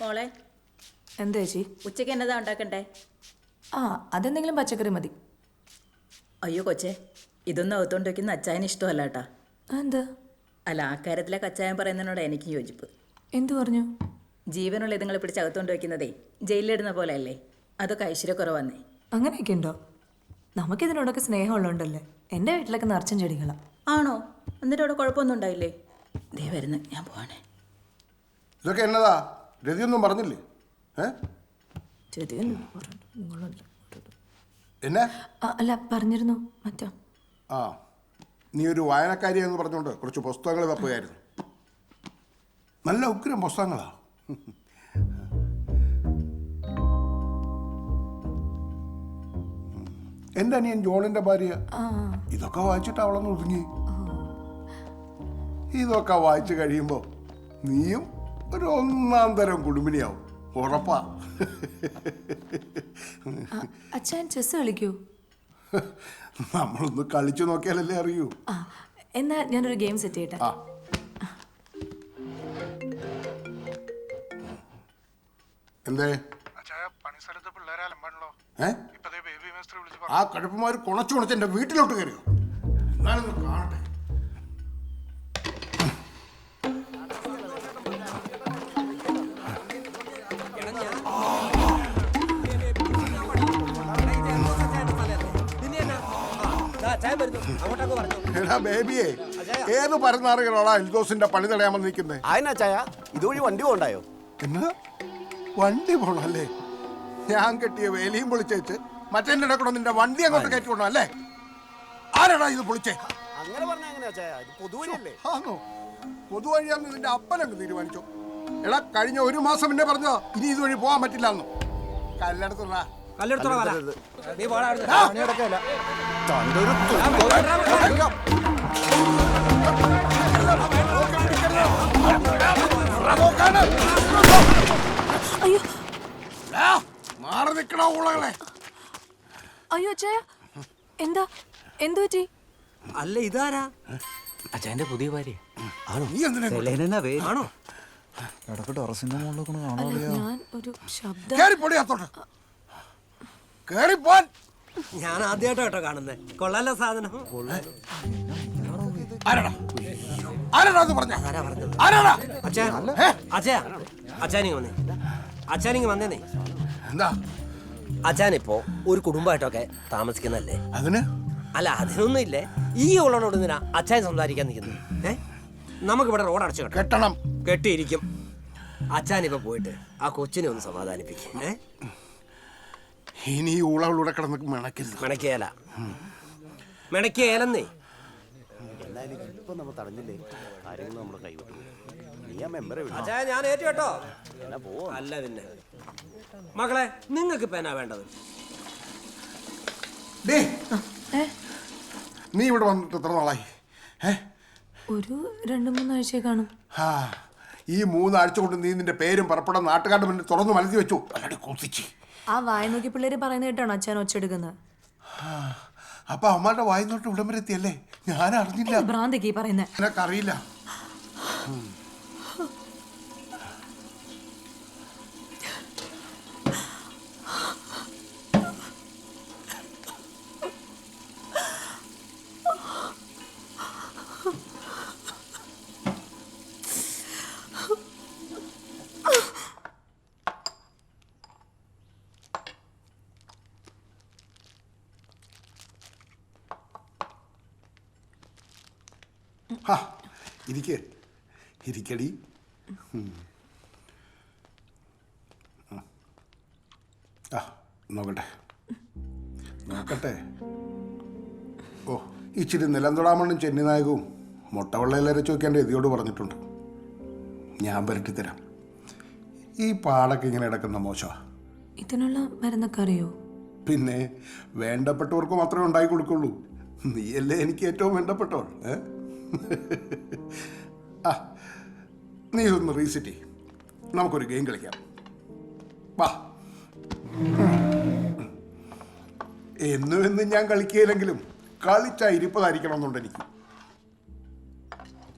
മോളെ എന്താ ചേച്ചി? ഉച്ചയ്ക്ക് എന്നതാ ഉണ്ടാക്കണ്ടേ? ആ അതെന്തെങ്കിലും പച്ചക്കറി മതി. അയ്യോ കൊച്ചേ ഇതൊന്നും അകത്തോണ്ട് വെക്കുന്ന അച്ചായന് ഇഷ്ടമല്ല കേട്ടാ. എന്താ അല്ല ആ കാര്യത്തിലെ കച്ചായൻ പറയുന്നതിനോട് എനിക്ക് യോജിപ്പ്. എന്തു പറഞ്ഞു? ജീവനുള്ള ഇതുങ്ങളെ പിടിച്ച് അകത്തോണ്ട് വയ്ക്കുന്നതേ ജയിലിലിടുന്ന പോലെ അല്ലേ അതൊക്കെ ഐശ്വര്യക്കുറവന്നേ. അങ്ങനെയൊക്കെ ഉണ്ടോ? നമുക്കിതിനോടൊക്കെ സ്നേഹമുള്ളതുകൊണ്ടല്ലേ? എന്റെ വീട്ടിലൊക്കെ നിറച്ചും ചെടികളാ. ആണോ? എന്നിട്ട് അവിടെ കുഴപ്പമൊന്നും ഉണ്ടായില്ലേ? ദേ വരുന്നു ഞാൻ പോവാണേ. ഇതൊക്കെ എന്നതാ? രതിയൊന്നും പറഞ്ഞില്ലേ? ഏ? എന്നെ? അല്ല പറഞ്ഞിരുന്നു. മറ്റോ? ആ. നീ ഒരു വായനക്കാരിയെന്ന് പറഞ്ഞുകൊണ്ട് കുറച്ച് പുസ്തകങ്ങൾ തപ്പുകയായിരുന്നു നല്ല ഉഗ്രം പുസ്തകങ്ങളാ. എന്റെ അനിയൻ ജോണിന്റെ ഭാര്യ. ഇതൊക്കെ വായിച്ചിട്ട് അവളൊന്ന് ഒതുങ്ങി. ഇതൊക്കെ വായിച്ചു കഴിയുമ്പോൾ നീയും ഒരു ഒന്നാം തരം കുടുംബിനിയാവും. ഉറപ്പാ. അച്ഛൻ ചെസ് കളിക്കൂ? നമ്മളൊന്ന് കളിച്ചു നോക്കിയാലല്ലേ അറിയൂ. ആ എന്നാ ഞാനൊരു ഗെയിം സെറ്റ് ചെയ്യട്ടെ. ആ. എന്തേ? ആ കടുപ്പമാർ കുണച്ചു കുണച്ച് എന്റെ വീട്ടിലോട്ട് കയറിയോ? എന്നാലൊന്ന് കാണട്ടെ. എടാ ബേബിയെ. ഏത് പരന്നാറുകളോടാ എൽദോസിന്റെ പണി തടയാൻ നിൽക്കുന്നത് ആയനാ ചായ? ഇതുവഴി വണ്ടി പോണ്ടായോ എന്നാ? വണ്ടി പോണല്ലേ? ഞാൻ കെട്ടിയ വേലിയും പൊളിച്ചേച്ച് മറ്റേ ഇടക്കൂടെ നിന്റെ വണ്ടി അങ്ങോട്ട് കയറ്റിക്കൊണ്ടോ അല്ലേ ആരാടാ ഇത് പൊളിച്ചേ? അങ്ങനെ പറഞ്ഞ എങ്ങനെയാ പൊതുവഴിയല്ലേ? ആണോ പൊതുവഴിയാന്ന് നിന്റെ അപ്പനങ്ങ് തീരുമാനിച്ചു. എടാ കഴിഞ്ഞ ഒരു മാസം പിന്നെ പറഞ്ഞോ ഇനി ഇതുവഴി പോകാൻ പറ്റില്ല എന്നോ കല്ലെടുത്തുള്ള തന്റെ ഒരു തുമ്പ്. അയ്യോ. മാറി നിൽക്കണ ഊളകളെ? അയ്യോ അച്ഛായ എന്താ? എന്തു പറ്റി? അല്ല ഇതാരാ? അച്ഛന്റെ പുതിയ ഭാര്യ. ആണോ? നീ എന്തിനാ ഇങ്ങോട്ട്? സെലേന ആണോ? ഇടയ്ക്ക് ടെറസിന്റെ മുകളിലൊക്കെ ഒന്ന് കാണാൻ അല്ല ഞാൻ ഒരു ശബ്ദം കേറി പൊടി അത്തോട്ട് കേറി പോൻ ഞാൻ ആദ്യമായിട്ടോ കേട്ടോ കാണുന്നത് കൊള്ളാലോ സാധനം. ആരാടാ? ആരാടാ അത് പറഞ്ഞ? ആരാ പറഞ്ഞത്? ആരാടാ? അച്ഛാ അച്ഛാ അച്ഛാനിങ് വന്നേ. അച്ഛാനിങ് വന്നേനെ എന്താ? അച്ഛാനിപ്പോ ഒരു കുടുംബമായിട്ടൊക്കെ താമസിക്കുന്നല്ലേ അതിന്? അല്ല അതിനൊന്നും ഇല്ലേ ഈ ഉള്ളവനോട് എന്തിനാ അച്ഛാൻ സംസാരിക്കാൻ നിൽക്കുന്നത്? ഏ? നമുക്കിവിടെ റോഡ് അടച്ചു കേട്ടോ കെട്ടണം. കെട്ടിയിരിക്കും. അച്ഛാനിപ്പോ പോയിട്ട് ആ കൊച്ചിനെ ഒന്ന് സമാധാനിപ്പിക്കും. ഏ? ഇനി ഈ ഊളകളുടെ കിടന്ന് മിണക്കരുത് മെണക്കേല മെണക്കേലെന്നേ എന്നാലും ഇപ്പൊ നമ്മൾ തടഞ്ഞില്ലേ? കാര്യങ്ങൾ നമ്മുടെ കൈവിട്ടു. നീ ആ മെമ്പറെ അച്ഛാ ഞാൻ ഏറ്റു കേട്ടോ. എന്നാ പോവാ. അല്ല പിന്നെ. മകളെ നിങ്ങൾക്ക് ഇപ്പൊ എന്നാ വേണ്ടത്? നീ ഇവിടെ വന്നിട്ട് എത്ര നാളായി? ഏ? ഒരു രണ്ട് മൂന്നാഴ്ച കാണും. ആ ഈ മൂന്നാഴ്ച കൊണ്ട് നീ നിന്റെ പേരും പറപ്പെടാൻ നാട്ടുകാരുടെ മുന്നിൽ തുറന്നു മലത്തി വെച്ചു. അല്ലാണ്ട് കുത്തിച്ച് ആ വായ നോക്കി പിള്ളേര് പറയുന്ന കേട്ടാണോ അച്ഛൻ ഒച്ചെടുക്കുന്നത് അപ്പൊ അമ്മയുടെ വായ ഇവിടം വരെ എത്തിയല്ലേ? ഞാൻ അറിഞ്ഞില്ല. ഭ്രാന്തിക്ക് ഈ പറയുന്നത് നിനക്കറിയില്ല. ഇരിക്ക്. ഇരിക്കടി. ആ. നോക്കട്ടെ. നോക്കട്ടെ. ഓ ഇച്ചിരി നിലം ചെന്നി നായകവും മുട്ടവെള്ളയിലരച്ച് വെക്കേണ്ട എതിയോട് പറഞ്ഞിട്ടുണ്ട്. ഞാൻ പുരട്ടിത്തരാം ഈ പാടൊക്കെ ഇങ്ങനെ ഇടക്കുന്ന മോശമാണ് ഇതിനുള്ള മരുന്നൊക്കെ അറിയോ? പിന്നെ വേണ്ടപ്പെട്ടവർക്ക് മാത്രമേ ഉണ്ടാക്കി കൊടുക്കുള്ളൂ. നീയല്ലേ എനിക്ക് ഏറ്റവും വേണ്ടപ്പെട്ടവൾ ഏ? ആ നീ ഒന്ന് റീസെറ്റ് ചെയ്യും. നമുക്കൊരു ഗെയിം കളിക്കാം. വാ. എന്നും എന്നും ഞാൻ കളിക്കുകയില്ലെങ്കിലും കളിച്ചാ ഇരിപ്പതായിരിക്കണം എന്നുണ്ട് എനിക്ക്.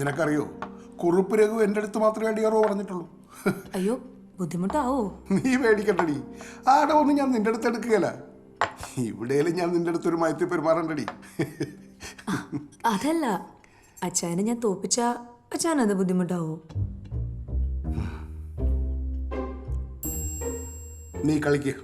നിനക്കറിയോ? കുറുപ്പ് രഘു എന്റെ അടുത്ത് മാത്രമേ അടിയറോ പറഞ്ഞിട്ടുള്ളൂ. അയ്യോ ബുദ്ധിമുട്ടാവോ? നീ പേടിക്കണ്ടടി. ആടെ ഒന്നും ഞാൻ നിന്റെ അടുത്ത് എടുക്കുകയില്ല. ഇവിടെയെങ്കിലും ഞാൻ നിന്റെ അടുത്തൊരു മയത്തിൽ പെരുമാറണ്ടടി. അതല്ല. അച്ചായനെ ഞാൻ തോപ്പിച്ച അത് ബുദ്ധിമുട്ടാവോ? നീ കളിക്ക്.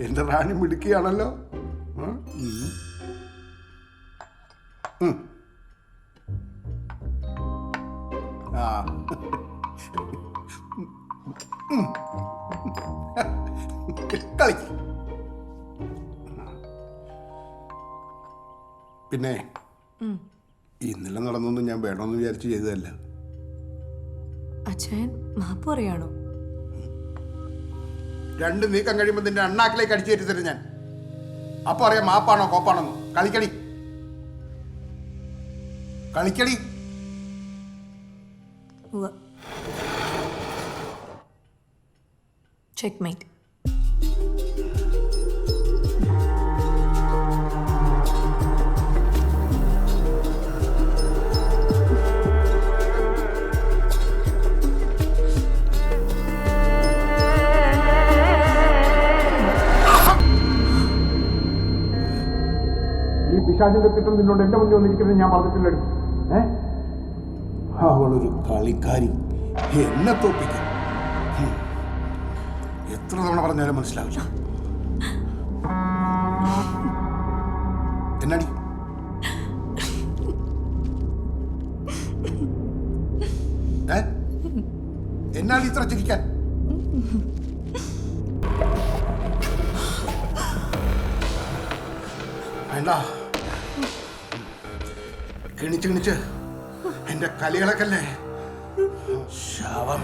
എന്റെ റാണി മിടുക്കിയാണല്ലോ. ആ. കളിക്ക്. പിന്നെ ഇന്നലെ നടന്നൊന്നും ഞാൻ വേണമെന്ന് വിചാരിച്ച് ചെയ്തതല്ല. അച്ഛൻ മാപ്പ് പറയാണോ? രണ്ട് നീക്കം കഴിയുമ്പോൾ നിന്റെ അണ്ണാക്കിലേക്ക് അടിച്ചു കയറ്റി തരും ഞാൻ. അപ്പൊ അറിയാം മാപ്പാണോ കോപ്പാണോ കളിക്കടി. കളിക്കടി. ചെക്ക് മേറ്റ് ഈ പിശാചിന്റെ തിട്ടം നിന്നോട് എന്റെ മുന്നിൽ വന്നിരിക്കുന്നത് ഞാൻ പറഞ്ഞിട്ടില്ലടി അവളൊരു കളിക്കാരി. എന്നെ തോപ്പിക്കും. എത്ര തവണ പറഞ്ഞാലും മനസ്സിലാവില്ല. എന്നാടി? എന്നാടി ഇത്ര ചിരിക്കാൻ? വേണ്ട. കിണിച്ച് കിണിച്ച് എന്റെ കലികളൊക്കല്ലേ ശാപം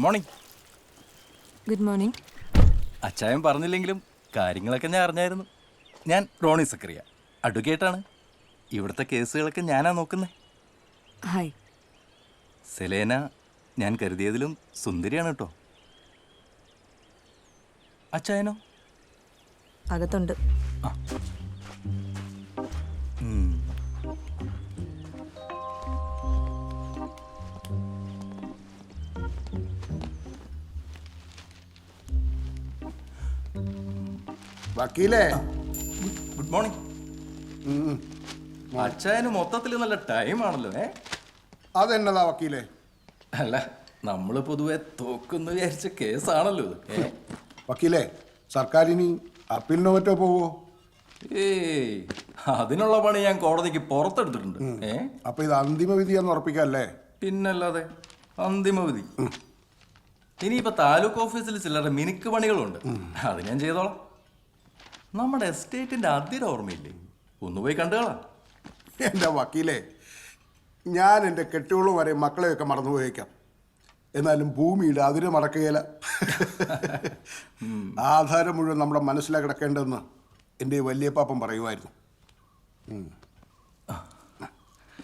ഗുഡ് മോർണിംഗ് ഗുഡ് മോർണിംഗ് അച്ചായൻ പറഞ്ഞില്ലെങ്കിലും കാര്യങ്ങളൊക്കെ ഞാൻ അറിഞ്ഞായിരുന്നു. ഞാൻ റോണി സക്രിയ അഡ്വക്കേറ്റാണ്. ഇവിടുത്തെ കേസുകളൊക്കെ ഞാനാ നോക്കുന്നത് ഹായ് സെലേന ഞാൻ കരുതിയതിലും സുന്ദരിയാണ് കേട്ടോ. അച്ചായനോ? അകത്തുണ്ട്. ഉം. വക്കീലേ. Good morning. അച്ഛന് മൊത്തത്തിൽ നല്ല ടൈം ആണല്ലോ ഏ? അതെന്നതാ വക്കീലേ? അല്ല നമ്മൾ പൊതുവെ തോക്കുന്ന വിചാരിച്ച കേസാണല്ലോ ഇത് വക്കീലേ വക്കീലേ സർക്കാരിനി അപ്പീലിനോ മറ്റോ പോവോ? ഏയ് അതിനുള്ള പണി ഞാൻ കോടതിക്ക് പുറത്തെടുത്തിട്ടുണ്ട് ഏ? അപ്പൊ ഇത് അന്തിമ വിധിയാന്ന് ഉറപ്പിക്കല്ലേ? പിന്നല്ലാതെ അന്തിമ വിധി. ഇനിയിപ്പോ താലൂക്ക് ഓഫീസിൽ ചിലരുടെ മിനുക്ക് പണികളുണ്ട്. അത് ഞാൻ ചെയ്തോളാം. നമ്മുടെ എസ്റ്റേറ്റിന്റെ അതിര ഓർമ്മയില്ലേ? ഒന്ന് പോയി കണ്ടുകളാ. എന്റെ വക്കീലേ ഞാൻ എന്റെ കെട്ടുകളും വരെ മക്കളെയൊക്കെ മറന്നുപോയേക്കാം എന്നാലും ഭൂമിയുടെ അതിര് മറക്കുകയില്ല ആധാരം മുഴുവൻ നമ്മുടെ മനസ്സിലാ കിടക്കേണ്ടതെന്ന് എന്റെ വലിയ പാപ്പൻ പറയുമായിരുന്നു.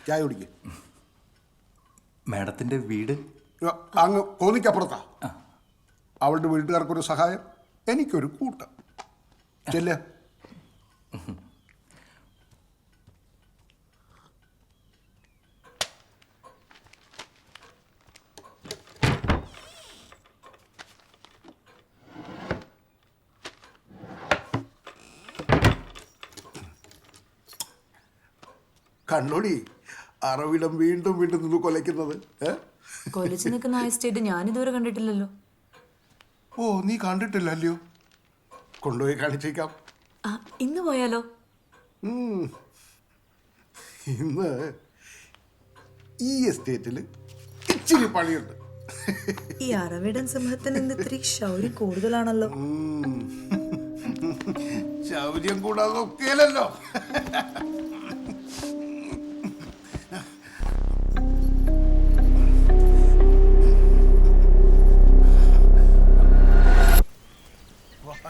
ചായ കുടിക്ക്. മാഡത്തിന്റെ വീട്? അങ്ങ് കോന്നിക്കപ്പുറത്താ. അവളുടെ വീട്ടുകാർക്കൊരു സഹായം എനിക്കൊരു കൂട്ടം. ചെല്ല കണ്ണോടി അറവിടം വീണ്ടും വീണ്ടും നിന്ന് കൊലയ്ക്കുന്നത് കൊലച്ചു നിൽക്കുന്ന ആ ഞാൻ ഇതുവരെ കണ്ടിട്ടില്ലല്ലോ. ഓ നീ കണ്ടിട്ടില്ലല്ലോ കൊണ്ടുപോയി കാണിച്ചേക്കാം. ആ ഇന്ന് പോയാലോ? ഉം. ഇന്ന് ഈ എസ്റ്റേറ്റിൽ ഇച്ചിരി പണിയുണ്ട്. ഈ അറവിടൻ സിംഹത്തിന് ഇന്ന് ഇത്തിരി ശൗര്യം കൂടുതലാണല്ലോ. ശൗര്യം കൂടാതെ ഒക്കെയല്ലോ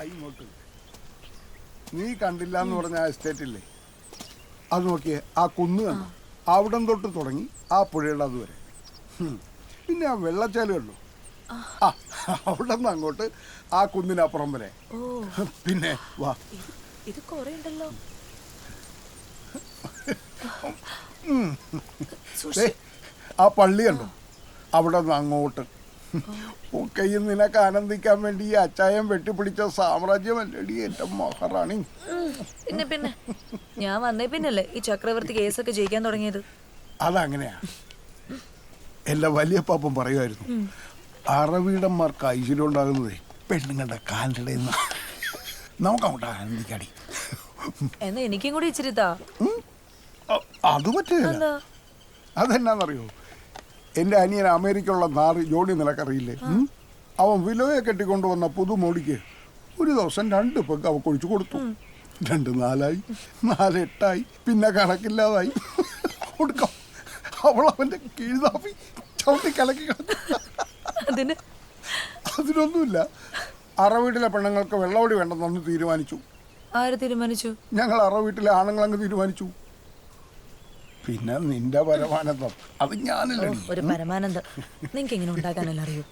ഇങ്ങോട്ട്. നീ കണ്ടില്ല എന്ന് പറഞ്ഞ ആ എസ്റ്റേറ്റില്ലേ അത് നോക്കിയേ ആ കുന്ന് കണ്ടോ? അവിടം തൊട്ട് തുടങ്ങി ആ പുഴയുടെ അതുവരെ. പിന്നെ ആ വെള്ളച്ചാൽ കണ്ടു? ആ. അവിടെ നിന്ന് അങ്ങോട്ട് ആ കുന്നിനപ്പുറം വരെ. പിന്നെ വാ. ഇത് കൊറേ ഉണ്ടല്ലോ. ആ പള്ളി കണ്ടു? അവിടെ നിന്ന് അങ്ങോട്ട് ഒക്കെയും നിനക്ക് ആനന്ദിക്കാൻ വേണ്ടി ഈ അച്ചായം വെട്ടിപ്പിടിച്ച സാമ്രാജ്യമല്ലടി എന്റെ മഹാറാണി? പിന്നെ പിന്നെ. ഞാൻ വന്നേ പിന്നല്ലേ ഈ ചക്രവർത്തി കേസൊക്കെ ജയിക്കാൻ തുടങ്ങിയത്? അതങ്ങനെയാ. എന്റെ വലിയ പാപ്പം പറയുമായിരുന്നു അറവീടന്മാർക്ക് ഐശ്വര്യം ഉണ്ടാകുന്നതേ പെണ്ണുങ്ങളുടെ കാലിന്റെ നമുക്കങ്ങോട്ട് ആനന്ദിക്കാടി. എന്നാ എനിക്കും കൂടി ഇച്ചിരി താ. ഉം. അ- അത് പറ്റില്ല അതെന്നാന്നറിയോ? എന്റെ അനിയൻ അമേരിക്കയിലുള്ള നാറ് ജോണി നിനക്കറിയില്ലേ? ഉം? അവൻ വിലോയെ കെട്ടിക്കൊണ്ടുവന്ന പുതുമോടിക്ക് ഒരു ദിവസം രണ്ട് പെഗ് അവ കൊഴിച്ചു കൊടുത്തു. രണ്ട് നാലായി നാല് എട്ടായി പിന്നെ കണക്കില്ലാതായി. കൊടുക്കാം. അവൾ അവന്റെ കീഴ്താപ്പി ചവിട്ടി കലക്കി. അതിന്? അതിനൊന്നുമില്ല. അറവീട്ടിലെ പെണ്ണുങ്ങൾക്ക് വെള്ളവടി വേണ്ടെന്നൊന്ന് തീരുമാനിച്ചു. ആര് തീരുമാനിച്ചു? ഞങ്ങൾ അറവീട്ടിലെ ആണുങ്ങളങ്ങ് തീരുമാനിച്ചു. പിന്നെ നിന്റെ പരമാനന്ദം. അത് ഞാനല്ലേ. ഒരു പരമാനന്ദം. നിങ്ങൾക്ക് എങ്ങനെ ഉണ്ടാക്കാനല്ല അറിയൂ